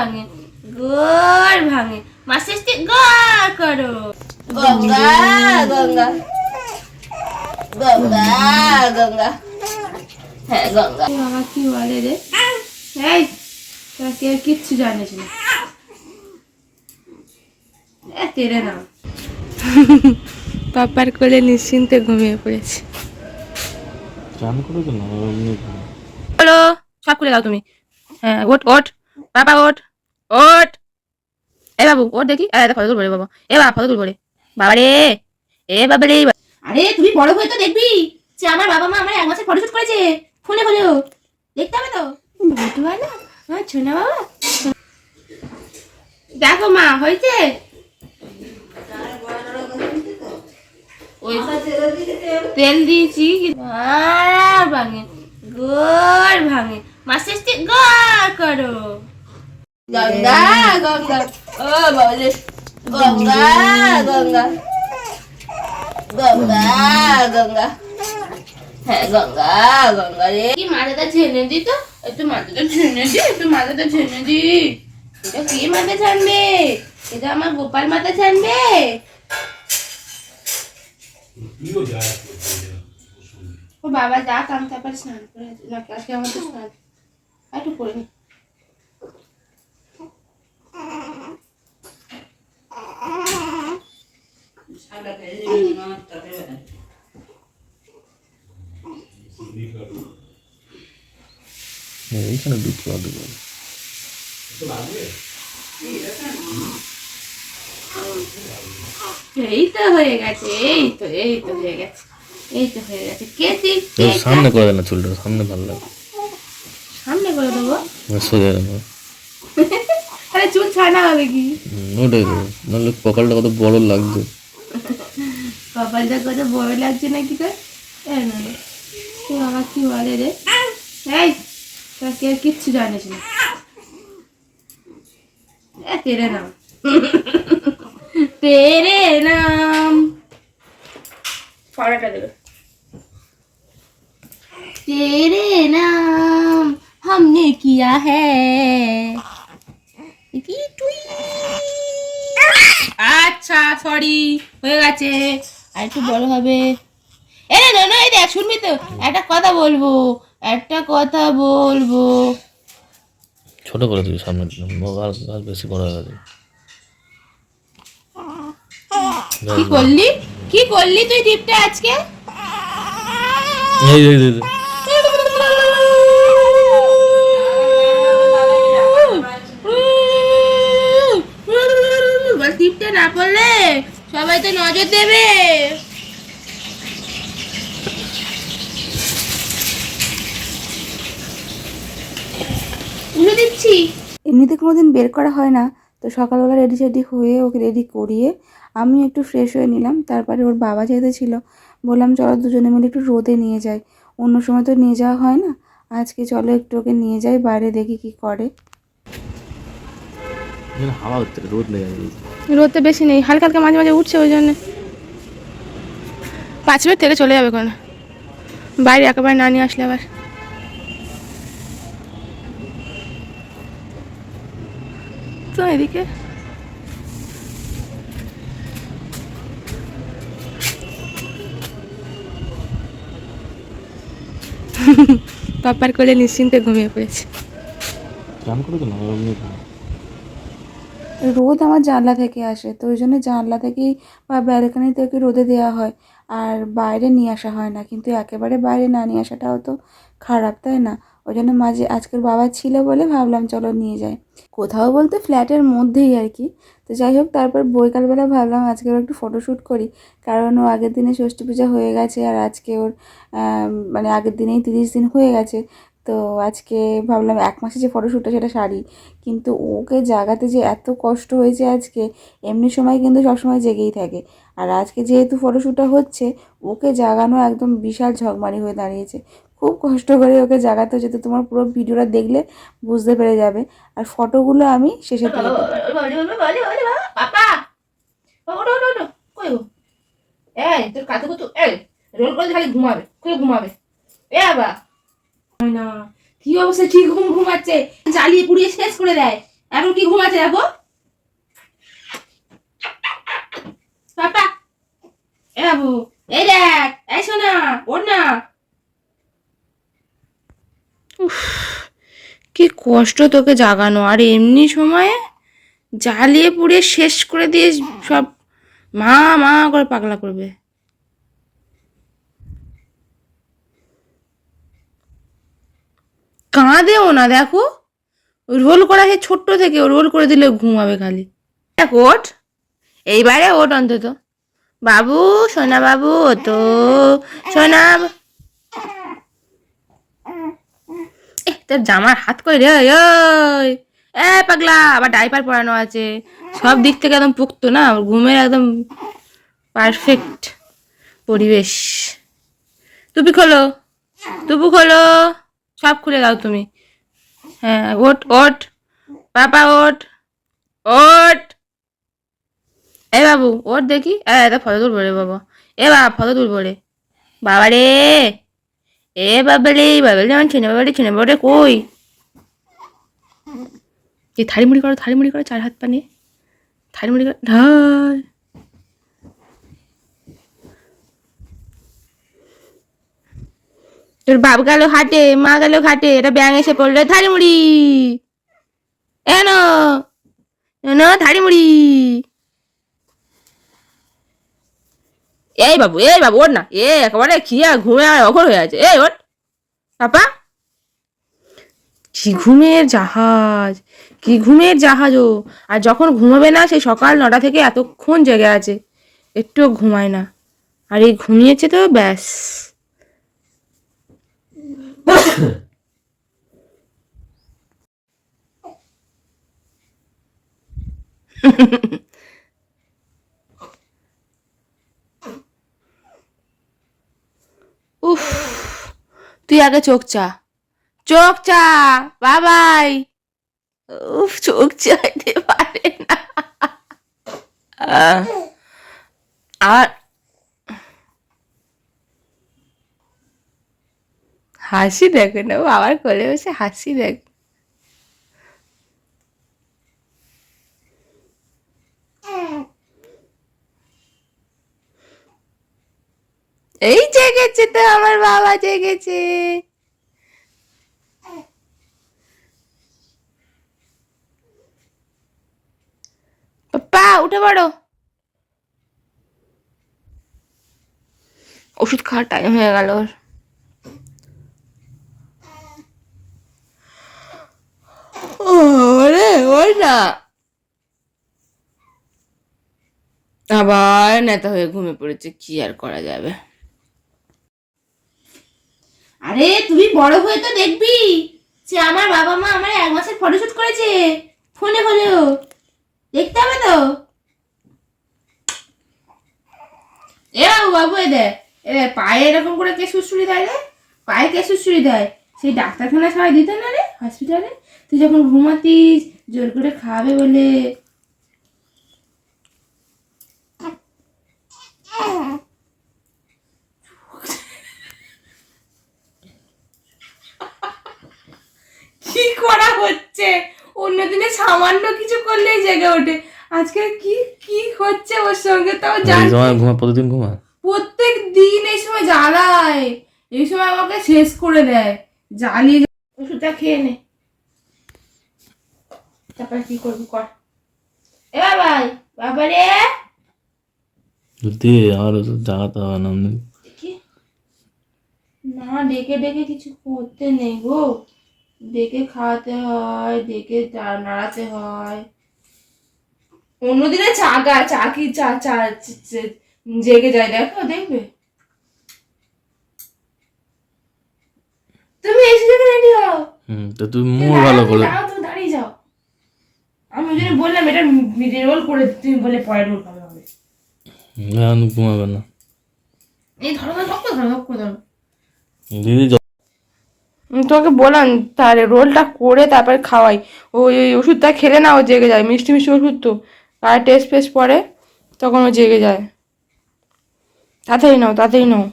ভাঙে। গোড় ভাঙে। মাসের গড় করো। গঙ্গা গঙ্গা। গঙ্গা গঙ্গা। হ্যাঁ গঙ্গা। বাবা কি বলে রে? এই কেউ কিচ্ছু জানিস না। তেরে না। পাপার কোলে নিশ্চিন্তে ঘুমিয়ে পড়েছে। হ্যালো সব খুলে দাও তুমি। হ্যাঁ ওট ওট বাবা ওট ওট এ বাবু ওট দেখি। এ ফটো তুলবো রে বাবা। এ বাবা ফটো তুলবো রে। বাবা রে। এ বাবা রে আরে তুমি বড় হয়ে তো দেখবি যে আমার বাবা মা আমার এক মাসের ফটোশুট করেছে। ফোনে হলেও। দেখতে হবে তো। আমার ছোনা বাবা। দেখো মা হয়েছে? তেল দিয়েছি। আর ভাঙে গোড় ভাঙে। মাসের গড় করো। গঙ্গা গঙ্গা। ও বলে গঙ্গা গঙ্গা। গঙ্গা গঙ্গা। হ্যাঁ গঙ্গা গঙ্গা রে। কি মাথাটা ঝেনে দি তো। একটু মাথাটা ঝেনে দি একটু মাথাটা ঝেনে দি। এটা কি মাথা ছাড়বে? এটা আমার গোপাল মাথা ছাড়বে? ও বাবা যা কাম তারপর স্নান করে না আজকে আমার তো স্নান আর একটু করে নি। এইখানে দুধ খাওয়া দেবো এই তো হয়ে গেছে এই তো এই তো হয়ে গেছে এই তো হয়ে গেছে। কে তুই সামনে করে না চুলটা সামনে ভালো লাগে। সামনে করে দেবো? সোজা দেবো তাহলে চুল ছানা হবে কি? ওটাই নাহলে কপালটা কত বড় লাগছে কপালটা কত বড় লাগছে নাকি তোর এ না না। এ বাবা কি বলে রে এই তোরা কেউ কিচ্ছু জানিস না এ তেরে নাম তেরে নাম পড়াটা দেবে तेरे नाम हमने किया है কি টুই আচ্ছা সরি হয়ে গেছে আর একটু বড় হবে। এ না না এই দেখ শুনবি তো? একটা কথা বলব একটা কথা বলব। ছোট করে দিবি সামনে গাল গাল বেশি বড় হয়ে গেছে কি করলি? কি করলি তুই টিপটা আজকে? এই এই এই, না করলে সবাই তো নজর দেবে। দিচ্ছি। এমনিতে কোনো দিন বের করা হয় না তো সকালবেলা রেডি সেডি হয়ে ওকে রেডি করিয়ে আমি একটু ফ্রেশ হয়ে নিলাম। তারপরে ওর বাবা যেতে ছিল বললাম চলো দুজনে মিলে একটু রোদে নিয়ে যাই। অন্য সময় তো নিয়ে যাওয়া হয় না। আজকে চলো একটু ওকে নিয়ে যাই বাইরে দেখি কি করে। হাওয়া হচ্ছে রোদ নেই রোদ রোদটা বেশি নেই, হালকা হালকা মাঝে মাঝে উঠছে ওই জন্য। পাঁচ মিনিট থেকে চলে যাবে কোনো বাইরে একেবারে না নিয়ে আসলে আবার। তো এদিকে। পাপার কোলে নিশ্চিন্তে ঘুমিয়ে পড়েছে চান করে তো না এমনি রোদ আমার জানলা থেকে আসে, তো ওই জন্য জানলা থেকেই বা ব্যালকানি থেকে রোদে দেওয়া হয় আর বাইরে নিয়ে আসা হয় না। কিন্তু একেবারে বাইরে না নিয়ে আসাটাও তো খারাপ, তাই না? ওই জন্য মাঝে আজকের বাবা ছিল বলে ভাবলাম চলো নিয়ে যাই। কোথাও বলতে ফ্ল্যাটের মধ্যেই আর কি। তো যাই হোক, তারপর বৈকালবেলা ভাবলাম আজকে একটু ফটোশ্যুট করি। কারণ ও আগের দিনে ষষ্ঠী পূজা হয়ে গেছে আর আজকে ওর মানে আগের দিনেই তিরিশ দিন হয়ে গেছে। তো আজকে ভাবলাম এক মাসে যে ফটোশ্যুটটা সেটা সারি। কিন্তু ওকে জাগাতে যে এত কষ্ট হয়েছে আজকে, এমনি সময় কিন্তু সবসময় জেগেই থাকে। আর আজকে যেহেতু ফটোশ্যুটটা হচ্ছে, ওকে জাগানো একদম বিশাল ঝকমারি হয়ে দাঁড়িয়েছে। খুব কষ্ট করে ওকে জাগাতে হচ্ছে। তো তোমার পুরো ভিডিওটা দেখলে বুঝতে পেরে যাবে। আর ফটোগুলো আমি শেষে তুলে তোর কাতে কুতু এই রোল করে খালি ঘুমাবে করে ঘুমাবে। এ বাবা! না। কি অবস্থা? ঠিক ঘুম ঘুমাচ্ছে? জ্বালিয়ে পুড়িয়ে শেষ করে দেয়। এখন কি ঘুমাচ্ছে দেখো? পাপা এ বাবু, এই দেখ, এই শোনা ওর না কি কষ্ট তোকে জাগানো। আর এমনি সময়ে জ্বালিয়ে পুড়িয়ে শেষ করে দিয়ে সব মা মা করে পাগলা করবে। কাঁদেও না, দেখো। রোল করা সে ছোট্ট থেকে রোল করে দিলে ঘুমাবে খালি। দেখ ওট এইবারে ওট অন্তত। বাবু, সোনা বাবু তো সোনা তোর জামার হাত করে রে? এ, পাগলা, আবার ডাইপার পরানো আছে। সব দিক থেকে একদম পুক্ত না? ঘুমের একদম পারফেক্ট পরিবেশ। টুপি খোলো। টুপু খোলো। সব খুলে দাও তুমি। হ্যাঁ ওট ওট পাপা ওট ওট এ বাবু ওট দেখি। এ, এটা ফটো তুলবো রে বাবা। এ বাবা, ফটো তুলবো রে। বাবা রে। এ বাবালে বাবালে আমার ছেনে বাবারে ছেনে বাবারে কই? এই থাড়ি মুড়ি করো থাড়ি মুড়ি করো, চার হাত পানি। থাড়ি মুড়ি করো, ঢাল। তোর বাপ গেল হাটে, মা গেল ঘাটে, এটা ব্যাং এসে পড়ল থাড়ি মুড়ি এন এন থাড়ি মুড়ি এই বাবু এই বাবু ওর না। এ, একেবারে খিয়া ঘুমে অঘর হয়ে আছে। এই ওর পাপা, কি ঘুমের জাহাজ, কি ঘুমের জাহাজ ও। আর যখন ঘুমাবে না সেই সকাল নটা থেকে এতক্ষণ জেগে আছে। একটুও ঘুমায় না। আর এই ঘুমিয়েছে তো, ব্যাস। উফ তুই আগে চোখ চা। চোখ চা বাবাই। উফ চোখ চাইতে পারে না। আর হাসি দেখো না বাবার কোলে বসে হাসি দেখ। এই জেগেছে তো, আমার বাবা জেগেছে। পাপা উঠে পড়ো। ওষুধ খাওয়ার টাইম হয়ে গেল ওর ওরে ওই না। আবার নেতা হয়ে ঘুমিয়ে পড়েছে, কি আর করা যাবে? আরে, তুমি বড় হয়ে তো দেখবি যে আমার বাবা মা আমার এক মাসের ফটোশুট করেছে, ফোনে হলেও। দেখতে হবে তো। এ বাবু এ দে এ পায়ে এরকম করে কে সুড়সুড়ি দেয় রে? পায়ে কে সুড়সুড়ি দেয়? সেই ডাক্তারখানা সবাই দিত না রে হসপিটালে তুই যখন ঘুমাতিস জোর করে খাবে বলে। কি করা হচ্ছে? অন্যদিনে সামান্য কিছু করলেই জেগে ওঠে। আজকে কি কি হচ্ছে ওর সঙ্গে তাও জান এই সময় ঘুমা প্রতিদিন ঘুমা? প্রত্যেক দিন এই সময় জ্বালায়। এই সময় আমাকে শেষ করে দেয়। জ্বালিয়ে ওষুধটা খেয়ে নে। তারপরে কি করবি কর। এ বাবাই বাবা রে যদি আর জাগাতে হবে না না ডেকে ডেকে কিছু করতে নেই গো। ডেকে খাওয়াতে হয় ডেকে নাড়াতে হয়। অন্যদিনে চাগা চা কি চা চা চে- চে- জেগে যায় দেখো দেখবে। তুমি এসে রেডি হও? হুম তো তুই মুখ ভালো করে আমি ওই জন্য বললাম এটা রোল করে তুমি বলে পরে রোল খাবে হবে এখন ঘুমাবে না। এই ধরো ধরো ধরো ধরো। দিদি তোমাকে বললাম তাহলে রোলটা করে তারপরে খাওয়াই। ওই ওই ওষুধটা খেলে না ও জেগে যায়। মিষ্টি মিষ্টি ওষুধ তো। আর টেস্ট ফেস্ট পরে তখন ও জেগে যায়। তাড়াতাড়ি নাও তাড়াতাড়ি নাও।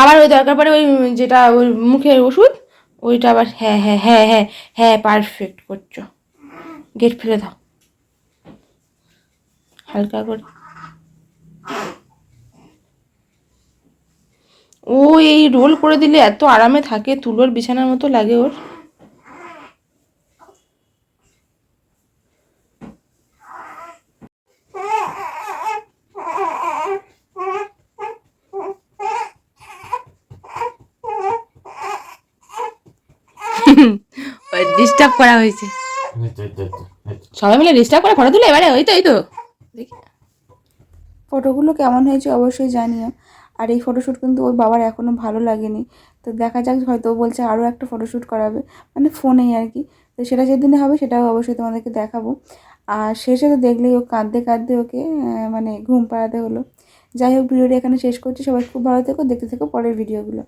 আবার ওই দরকার পড়ে ওই যেটা ওই মুখের ওষুধ ওইটা আবার হ্যাঁ হ্যাঁ হ্যাঁ হ্যাঁ হ্যাঁ পারফেক্ট করছ। গেট ফেলে দাও। হালকা করে। ও এই রোল করে দিলে এত আরামে থাকে, তুলোর বিছানার মতো লাগে ওর। ডিস্টার্ব করা হয়েছে। সবাই মিলে ডিস্টার্ব করে ফটো তুলে এবারে ওই তো এই তো। দেখি ফটোগুলো কেমন হয়েছে অবশ্যই জানিও। আর এই ফটোশ্যুট কিন্তু ওর বাবার এখনও ভালো লাগেনি। তো দেখা যাক হয়তো ও বলছে আরও একটা ফটোশ্যুট করাবে। মানে ফোনেই আর কি। তো সেটা যেদিনে হবে সেটাও অবশ্যই তোমাদেরকে দেখাবো। আর শেষে তো দেখলেই ও কাঁদতে কাঁদতে ওকে মানে ঘুম পাড়াতে হলো। যাই হোক ভিডিওটা এখানে শেষ করছি। সবাই খুব ভালো থেকো দেখতে থেকো পরের ভিডিওগুলো